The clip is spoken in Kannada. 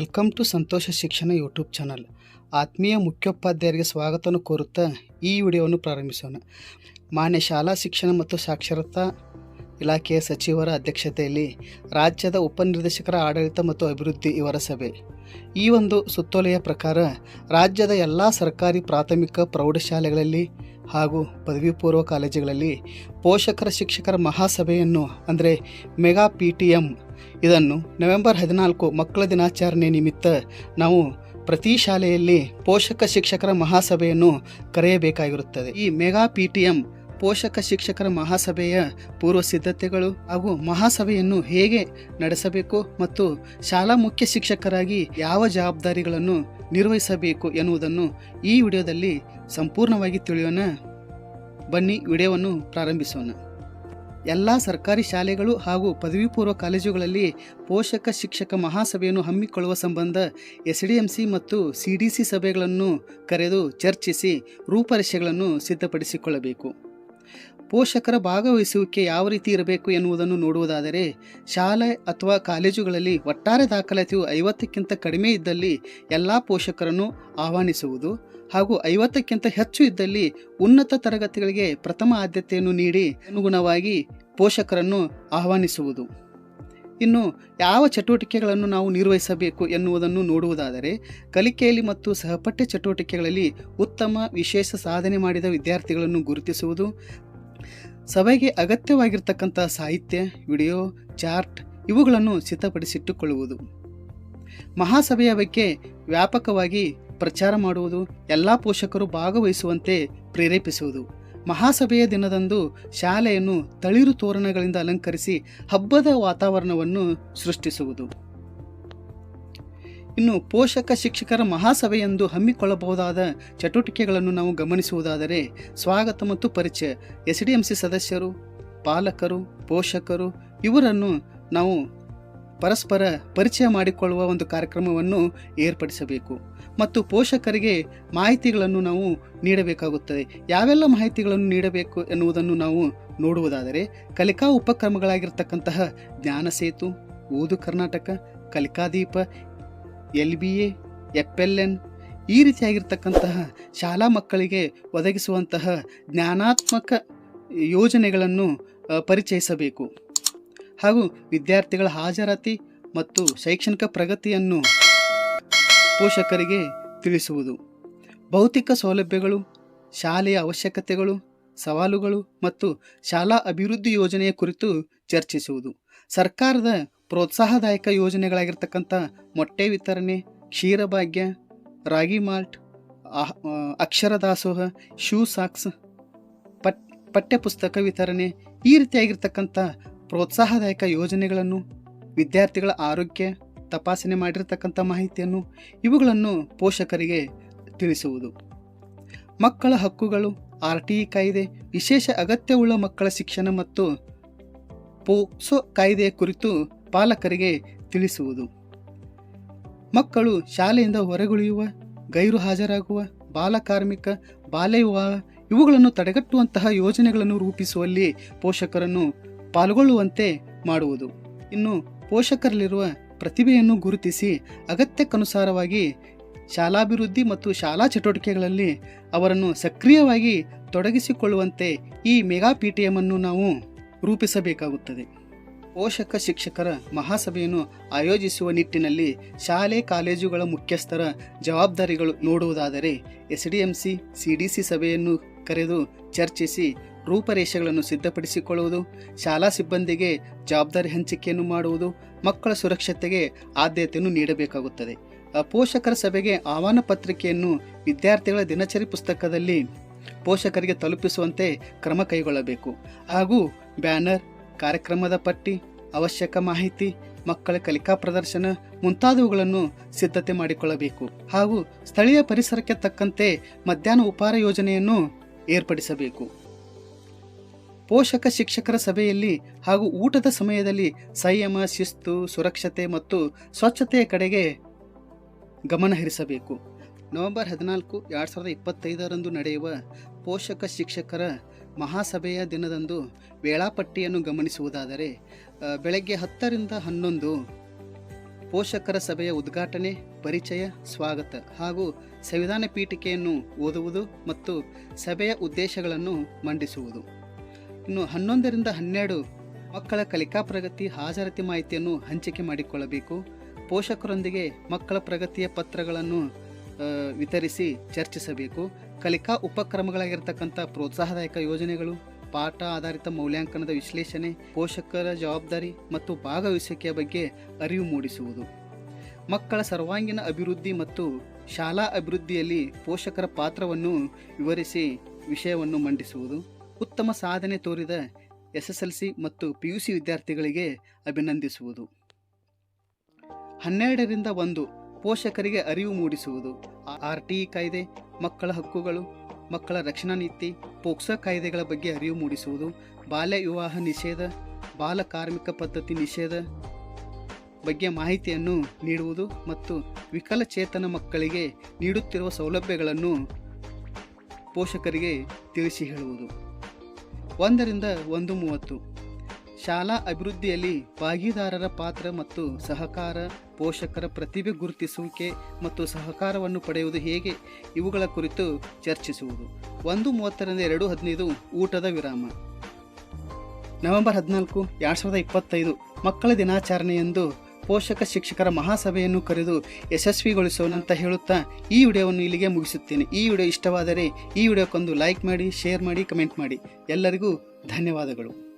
ವೆಲ್ಕಮ್ ಟು ಸಂತೋಷ ಶಿಕ್ಷಣ ಯೂಟ್ಯೂಬ್ ಚಾನಲ್. ಆತ್ಮೀಯ ಮುಖ್ಯೋಪಾಧ್ಯಾಯರಿಗೆ ಸ್ವಾಗತವನ್ನು ಕೋರುತ್ತಾ ಈ ವಿಡಿಯೋವನ್ನು ಪ್ರಾರಂಭಿಸೋಣ. ಮಾನ್ಯ ಶಾಲಾ ಶಿಕ್ಷಣ ಮತ್ತು ಸಾಕ್ಷರತಾ ಇಲಾಖೆಯ ಸಚಿವರ ಅಧ್ಯಕ್ಷತೆಯಲ್ಲಿ ರಾಜ್ಯದ ಉಪನಿರ್ದೇಶಕರ ಆಡಳಿತ ಮತ್ತು ಅಭಿವೃದ್ಧಿ ಇವರ ಸಭೆ. ಈ ಒಂದು ಸುತ್ತೋಲೆಯ ಪ್ರಕಾರ ರಾಜ್ಯದ ಎಲ್ಲ ಸರ್ಕಾರಿ ಪ್ರಾಥಮಿಕ ಪ್ರೌಢಶಾಲೆಗಳಲ್ಲಿ ಹಾಗೂ ಪದವಿ ಪೂರ್ವ ಕಾಲೇಜುಗಳಲ್ಲಿ ಪೋಷಕರ ಶಿಕ್ಷಕರ ಮಹಾಸಭೆಯನ್ನು, ಅಂದರೆ ಮೆಗಾ ಪಿ ಟಿ ಎಂ, ಇದನ್ನು ನವೆಂಬರ್ ಹದಿನಾಲ್ಕು ಮಕ್ಕಳ ದಿನಾಚರಣೆ ನಿಮಿತ್ತ ನಾವು ಪ್ರತಿ ಶಾಲೆಯಲ್ಲಿ ಪೋಷಕ ಶಿಕ್ಷಕರ ಮಹಾಸಭೆಯನ್ನು ಕರೆಯಬೇಕಾಗಿರುತ್ತದೆ. ಈ ಮೆಗಾ ಪಿ ಟಿ ಎಂ ಪೋಷಕ ಶಿಕ್ಷಕರ ಮಹಾಸಭೆಯ ಪೂರ್ವ ಸಿದ್ಧತೆಗಳು ಹಾಗೂ ಮಹಾಸಭೆಯನ್ನು ಹೇಗೆ ನಡೆಸಬೇಕು ಮತ್ತು ಶಾಲಾ ಮುಖ್ಯ ಶಿಕ್ಷಕರಾಗಿ ಯಾವ ಜವಾಬ್ದಾರಿಗಳನ್ನು ನಿರ್ವಹಿಸಬೇಕು ಎನ್ನುವುದನ್ನು ಈ ವಿಡಿಯೋದಲ್ಲಿ ಸಂಪೂರ್ಣವಾಗಿ ತಿಳಿಯೋಣ. ಬನ್ನಿ, ವಿಡಿಯೋವನ್ನು ಪ್ರಾರಂಭಿಸೋಣ. ಎಲ್ಲ ಸರ್ಕಾರಿ ಶಾಲೆಗಳು ಹಾಗೂ ಪದವಿ ಪೂರ್ವ ಕಾಲೇಜುಗಳಲ್ಲಿ ಪೋಷಕ ಶಿಕ್ಷಕ ಮಹಾಸಭೆಯನ್ನು ಹಮ್ಮಿಕೊಳ್ಳುವ ಸಂಬಂಧ ಎಸ್ ಡಿ ಎಂ ಸಿ ಮತ್ತು ಸಿ ಸಭೆಗಳನ್ನು ಕರೆದು ಚರ್ಚಿಸಿ ರೂಪರೇಷೆಗಳನ್ನು ಸಿದ್ಧಪಡಿಸಿಕೊಳ್ಳಬೇಕು. ಪೋಷಕರ ಭಾಗವಹಿಸುವಿಕೆ ಯಾವ ರೀತಿ ಇರಬೇಕು ಎನ್ನುವುದನ್ನು ನೋಡುವುದಾದರೆ, ಶಾಲೆ ಅಥವಾ ಕಾಲೇಜುಗಳಲ್ಲಿ ಒಟ್ಟಾರೆ ದಾಖಲಾತಿಯು ಐವತ್ತಕ್ಕಿಂತ ಕಡಿಮೆ ಇದ್ದಲ್ಲಿ ಎಲ್ಲ ಪೋಷಕರನ್ನು ಆಹ್ವಾನಿಸುವುದು ಹಾಗೂ ಐವತ್ತಕ್ಕಿಂತ ಹೆಚ್ಚು ಇದ್ದಲ್ಲಿ ಉನ್ನತ ತರಗತಿಗಳಿಗೆ ಪ್ರಥಮ ಆದ್ಯತೆಯನ್ನು ನೀಡಿ ಅನುಗುಣವಾಗಿ ಪೋಷಕರನ್ನು ಆಹ್ವಾನಿಸುವುದು. ಇನ್ನು ಯಾವ ಚಟುವಟಿಕೆಗಳನ್ನು ನಾವು ನಿರ್ವಹಿಸಬೇಕು ಎನ್ನುವುದನ್ನು ನೋಡುವುದಾದರೆ ಕಲಿಕೆಯಲ್ಲಿ ಮತ್ತು ಸಹಪಠ್ಯ ಚಟುವಟಿಕೆಗಳಲ್ಲಿ ಉತ್ತಮ ವಿಶೇಷ ಸಾಧನೆ ಮಾಡಿದ ವಿದ್ಯಾರ್ಥಿಗಳನ್ನು ಗುರುತಿಸುವುದು, ಸಭೆಗೆ ಅಗತ್ಯವಾಗಿರ್ತಕ್ಕಂಥ ಸಾಹಿತ್ಯ, ವಿಡಿಯೋ, ಚಾರ್ಟ್ ಇವುಗಳನ್ನು ಸಿದ್ಧಪಡಿಸಿಟ್ಟುಕೊಳ್ಳುವುದು. ಮಹಾಸಭೆಯ ಬಗ್ಗೆ ವ್ಯಾಪಕವಾಗಿ ಪ್ರಚಾರ ಮಾಡುವುದು, ಎಲ್ಲ ಪೋಷಕರು ಭಾಗವಹಿಸುವಂತೆ ಪ್ರೇರೇಪಿಸುವುದು. ಮಹಾಸಭೆಯ ದಿನದಂದು ಶಾಲೆಯನ್ನು ತಳಿರು ತೋರಣಗಳಿಂದ ಅಲಂಕರಿಸಿ ಹಬ್ಬದ ವಾತಾವರಣವನ್ನು ಸೃಷ್ಟಿಸುವುದು. ಇನ್ನು ಪೋಷಕ ಶಿಕ್ಷಕರ ಮಹಾಸಭೆಯೆಂದು ಹಮ್ಮಿಕೊಳ್ಳಬಹುದಾದ ಚಟುವಟಿಕೆಗಳನ್ನು ನಾವು ಗಮನಿಸುವುದಾದರೆ ಸ್ವಾಗತ ಮತ್ತು ಪರಿಚಯ. ಎಸ್ ಡಿ ಎಂ ಸಿ ಸದಸ್ಯರು, ಪಾಲಕರು, ಪೋಷಕರು, ಇವರನ್ನು ನಾವು ಪರಸ್ಪರ ಪರಿಚಯ ಮಾಡಿಕೊಳ್ಳುವ ಒಂದು ಕಾರ್ಯಕ್ರಮವನ್ನು ಏರ್ಪಡಿಸಬೇಕು. ಮತ್ತು ಪೋಷಕರಿಗೆ ಮಾಹಿತಿಗಳನ್ನು ನಾವು ನೀಡಬೇಕಾಗುತ್ತದೆ. ಯಾವೆಲ್ಲ ಮಾಹಿತಿಗಳನ್ನು ನೀಡಬೇಕು ಎನ್ನುವುದನ್ನು ನಾವು ನೋಡುವುದಾದರೆ, ಕಲಿಕಾ ಉಪಕ್ರಮಗಳಾಗಿರ್ತಕ್ಕಂತಹ ಜ್ಞಾನ ಸೇತು ಓದು Karnataka ಕಲಿಕಾದೀಪ L B A, F L N ಈ ರೀತಿಯಾಗಿರ್ತಕ್ಕಂತಹ ಶಾಲಾ ಮಕ್ಕಳಿಗೆ ಒದಗಿಸುವಂತಹ ಜ್ಞಾನಾತ್ಮಕ ಯೋಜನೆಗಳನ್ನು ಪರಿಚಯಿಸಬೇಕು. ಹಾಗೂ ವಿದ್ಯಾರ್ಥಿಗಳ ಹಾಜರಾತಿ ಮತ್ತು ಶೈಕ್ಷಣಿಕ ಪ್ರಗತಿಯನ್ನು ಪೋಷಕರಿಗೆ ತಿಳಿಸುವುದು. ಭೌತಿಕ ಸೌಲಭ್ಯಗಳು, ಶಾಲೆಯ ಅವಶ್ಯಕತೆಗಳು, ಸವಾಲುಗಳು ಮತ್ತು ಶಾಲಾ ಅಭಿವೃದ್ಧಿ ಯೋಜನೆಯ ಕುರಿತು ಚರ್ಚಿಸುವುದು. ಸರ್ಕಾರದ ಪ್ರೋತ್ಸಾಹದಾಯಕ ಯೋಜನೆಗಳಾಗಿರ್ತಕ್ಕಂಥ ಮೊಟ್ಟೆ ವಿತರಣೆ ಕ್ಷೀರಭಾಗ್ಯ ರಾಗಿ ಮಾಲ್ಟ್ ಅಕ್ಷರ ದಾಸೋಹ, ಶೂ ಸಾಕ್ಸ್ ಪಠ್ಯಪುಸ್ತಕ ವಿತರಣೆ ಈ ರೀತಿಯಾಗಿರ್ತಕ್ಕಂಥ ಪ್ರೋತ್ಸಾಹದಾಯಕ ಯೋಜನೆಗಳನ್ನು, ವಿದ್ಯಾರ್ಥಿಗಳ ಆರೋಗ್ಯ ತಪಾಸಣೆ ಮಾಡಿರತಕ್ಕಂಥ ಮಾಹಿತಿಯನ್ನು ಇವುಗಳನ್ನು ಪೋಷಕರಿಗೆ ತಿಳಿಸುವುದು. ಮಕ್ಕಳ ಹಕ್ಕುಗಳು ಆರ್ ಟಿ ಇ ಕಾಯ್ದೆ, ವಿಶೇಷ ಅಗತ್ಯವುಳ್ಳ ಮಕ್ಕಳ ಶಿಕ್ಷಣ ಮತ್ತು ಪೋಕ್ಸೋ ಕಾಯ್ದೆಯ ಕುರಿತು ಪಾಲಕರಿಗೆ ತಿಳಿಸುವುದು. ಮಕ್ಕಳು ಶಾಲೆಯಿಂದ ಹೊರಗುಳಿಯುವ, ಗೈರು ಹಾಜರಾಗುವ ಬಾಲಕಾರ್ಮಿಕ ಬಾಲ್ಯ ವಿವಾಹ ಇವುಗಳನ್ನು ತಡೆಗಟ್ಟುವಂತಹ ಯೋಜನೆಗಳನ್ನು ರೂಪಿಸುವಲ್ಲಿ ಪೋಷಕರನ್ನು ಪಾಲ್ಗೊಳ್ಳುವಂತೆ ಮಾಡುವುದು. ಇನ್ನು ಪೋಷಕರಲ್ಲಿರುವ ಪ್ರತಿಭೆಯನ್ನು ಗುರುತಿಸಿ ಅಗತ್ಯಕ್ಕನುಸಾರವಾಗಿ ಶಾಲಾಭಿವೃದ್ಧಿ ಮತ್ತು ಶಾಲಾ ಚಟುವಟಿಕೆಗಳಲ್ಲಿ ಅವರನ್ನು ಸಕ್ರಿಯವಾಗಿ ತೊಡಗಿಸಿಕೊಳ್ಳುವಂತೆ ಈ ಮೆಗಾ ಪಿ ಟಿ ಎಮ್ಮನ್ನು ನಾವು ರೂಪಿಸಬೇಕಾಗುತ್ತದೆ. ಪೋಷಕ ಶಿಕ್ಷಕರ ಮಹಾಸಭೆಯನ್ನು ಆಯೋಜಿಸುವ ನಿಟ್ಟಿನಲ್ಲಿ ಶಾಲೆ, ಕಾಲೇಜುಗಳ ಮುಖ್ಯಸ್ಥರ ಜವಾಬ್ದಾರಿಗಳು ನೋಡುವುದಾದರೆ S D M C C D C ಸಭೆಯನ್ನು ಕರೆದು ಚರ್ಚಿಸಿ ರೂಪರೇಷೆಗಳನ್ನು ಸಿದ್ಧಪಡಿಸಿಕೊಳ್ಳುವುದು, ಶಾಲಾ ಸಿಬ್ಬಂದಿಗೆ ಜವಾಬ್ದಾರಿ ಹಂಚಿಕೆಯನ್ನು ಮಾಡುವುದು, ಮಕ್ಕಳ ಸುರಕ್ಷತೆಗೆ ಆದ್ಯತೆಯನ್ನು ನೀಡಬೇಕಾಗುತ್ತದೆ. ಪೋಷಕರ ಸಭೆಗೆ ಆಹ್ವಾನ ಪತ್ರಿಕೆಯನ್ನು ವಿದ್ಯಾರ್ಥಿಗಳ ದಿನಚರಿ ಪುಸ್ತಕದಲ್ಲಿ ಪೋಷಕರಿಗೆ ತಲುಪಿಸುವಂತೆ ಕ್ರಮ ಕೈಗೊಳ್ಳಬೇಕು. ಹಾಗೂ ಬ್ಯಾನರ್, ಕಾರ್ಯಕ್ರಮದ ಪಟ್ಟಿ, ಅವಶ್ಯಕ ಮಾಹಿತಿ, ಮಕ್ಕಳ ಕಲಿಕಾ ಪ್ರದರ್ಶನ ಮುಂತಾದವುಗಳನ್ನು ಸಿದ್ಧತೆ ಮಾಡಿಕೊಳ್ಳಬೇಕು. ಹಾಗೂ ಸ್ಥಳೀಯ ಪರಿಸರಕ್ಕೆ ತಕ್ಕಂತೆ ಮಧ್ಯಾಹ್ನ ಉಪಹಾರ ಯೋಜನೆಯನ್ನು ಏರ್ಪಡಿಸಬೇಕು. ಪೋಷಕ ಶಿಕ್ಷಕರ ಸಭೆಯಲ್ಲಿ ಹಾಗೂ ಊಟದ ಸಮಯದಲ್ಲಿ ಸಂಯಮ, ಶಿಸ್ತು, ಸುರಕ್ಷತೆ ಮತ್ತು ಸ್ವಚ್ಛತೆಯ ಕಡೆಗೆ ಗಮನ ಹರಿಸಬೇಕು. ನವೆಂಬರ್ ಹದಿನಾಲ್ಕು, ಎರಡು ಸಾವಿರದ ಇಪ್ಪತ್ತೈದರಂದು ನಡೆಯುವ ಪೋಷಕ ಶಿಕ್ಷಕರ ಮಹಾಸಭೆಯ ದಿನದಂದು ವೇಳಾಪಟ್ಟಿಯನ್ನು ಗಮನಿಸುವುದಾದರೆ ಬೆಳಗ್ಗೆ ಹತ್ತರಿಂದ ಹನ್ನೊಂದು ಪೋಷಕರ ಸಭೆಯ ಉದ್ಘಾಟನೆ, ಪರಿಚಯ, ಸ್ವಾಗತ ಹಾಗೂ ಸಂವಿಧಾನ ಪೀಠಿಕೆಯನ್ನು ಓದುವುದು ಮತ್ತು ಸಭೆಯ ಉದ್ದೇಶಗಳನ್ನು ಮಂಡಿಸುವುದು. ಇನ್ನು ಹನ್ನೊಂದರಿಂದ ಹನ್ನೆರಡು ಮಕ್ಕಳ ಕಲಿಕಾ ಪ್ರಗತಿ ಹಾಜರಾತಿ ಮಾಹಿತಿಯನ್ನು ಹಂಚಿಕೆ ಮಾಡಿಕೊಳ್ಳಬೇಕು. ಪೋಷಕರೊಂದಿಗೆ ಮಕ್ಕಳ ಪ್ರಗತಿಯ ಪತ್ರಗಳನ್ನು ವಿತರಿಸಿ ಚರ್ಚಿಸಬೇಕು. ಕಲಿಕಾ ಉಪಕ್ರಮಗಳಾಗಿರ್ತಕ್ಕಂಥ ಪ್ರೋತ್ಸಾಹದಾಯಕ ಯೋಜನೆಗಳು, ಪಾಠ ಆಧಾರಿತ ಮೌಲ್ಯಾಂಕನದ ವಿಶ್ಲೇಷಣೆ, ಪೋಷಕರ ಜವಾಬ್ದಾರಿ ಮತ್ತು ಭಾಗವಹಿಸುವಿಕೆಯ ಬಗ್ಗೆ ಅರಿವು ಮೂಡಿಸುವುದು. ಮಕ್ಕಳ ಸರ್ವಾಂಗೀಣ ಅಭಿವೃದ್ಧಿ ಮತ್ತು ಶಾಲಾ ಅಭಿವೃದ್ಧಿಯಲ್ಲಿ ಪೋಷಕರ ಪಾತ್ರವನ್ನು ವಿವರಿಸಿ ವಿಷಯವನ್ನು ಮಂಡಿಸುವುದು. ಉತ್ತಮ ಸಾಧನೆ ತೋರಿದ ಎಸ್ ಎಸ್ ಎಲ್ ಸಿ ಮತ್ತು ಪಿ ಯು ಸಿ ವಿದ್ಯಾರ್ಥಿಗಳಿಗೆ ಅಭಿನಂದಿಸುವುದು. ಹನ್ನೆರಡರಿಂದ ಒಂದು ಪೋಷಕರಿಗೆ ಅರಿವು ಮೂಡಿಸುವುದು. ಆರ್ ಟಿ ಕಾಯ್ದೆ, ಮಕ್ಕಳ ಹಕ್ಕುಗಳು, ಮಕ್ಕಳ ರಕ್ಷಣಾ ನೀತಿ, ಪೋಕ್ಸೋ ಕಾಯ್ದೆಗಳ ಬಗ್ಗೆ ಅರಿವು ಮೂಡಿಸುವುದು, ಬಾಲ್ಯ ವಿವಾಹ ನಿಷೇಧ, ಬಾಲ ಕಾರ್ಮಿಕ ಪದ್ಧತಿ ನಿಷೇಧ ಬಗ್ಗೆ ಮಾಹಿತಿಯನ್ನು ನೀಡುವುದು ಮತ್ತು ವಿಕಲಚೇತನ ಮಕ್ಕಳಿಗೆ ನೀಡುತ್ತಿರುವ ಸೌಲಭ್ಯಗಳನ್ನು ಪೋಷಕರಿಗೆ ತಿಳಿಸಿ ಹೇಳುವುದು. ಒಂದರಿಂದ ಒಂದು ಮೂವತ್ತು. ಶಾಲಾ ಅಭಿವೃದ್ಧಿಯಲ್ಲಿ ಭಾಗಿದಾರರ ಪಾತ್ರ ಮತ್ತು ಸಹಕಾರ, ಪೋಷಕರ ಪ್ರತಿಭೆ ಗುರುತಿಸುವಿಕೆ ಮತ್ತು ಸಹಕಾರವನ್ನು ಪಡೆಯುವುದು ಹೇಗೆ, ಇವುಗಳ ಕುರಿತು ಚರ್ಚಿಸುವುದು. ಒಂದು ಮೂವತ್ತರಿಂದ ಎರಡು ಹದಿನೈದು ಊಟದ ವಿರಾಮ. ನವೆಂಬರ್ ಹದಿನಾಲ್ಕು, ಎರಡು ಸಾವಿರದ ಇಪ್ಪತ್ತೈದು ಮಕ್ಕಳ ದಿನಾಚರಣೆಯಂದು ಪೋಷಕ ಶಿಕ್ಷಕರ ಮಹಾಸಭೆಯನ್ನು ಕರೆದು ಯಶಸ್ವಿಗೊಳಿಸೋಣ ಅಂತ ಹೇಳುತ್ತಾ ಈ ವಿಡಿಯೋವನ್ನು ಇಲ್ಲಿಗೆ ಮುಗಿಸುತ್ತೇನೆ. ಈ ವಿಡಿಯೋ ಇಷ್ಟವಾದರೆ ಈ ವಿಡಿಯೋಕ್ಕೊಂದು ಲೈಕ್ ಮಾಡಿ, ಶೇರ್ ಮಾಡಿ, ಕಮೆಂಟ್ ಮಾಡಿ. ಎಲ್ಲರಿಗೂ ಧನ್ಯವಾದಗಳು.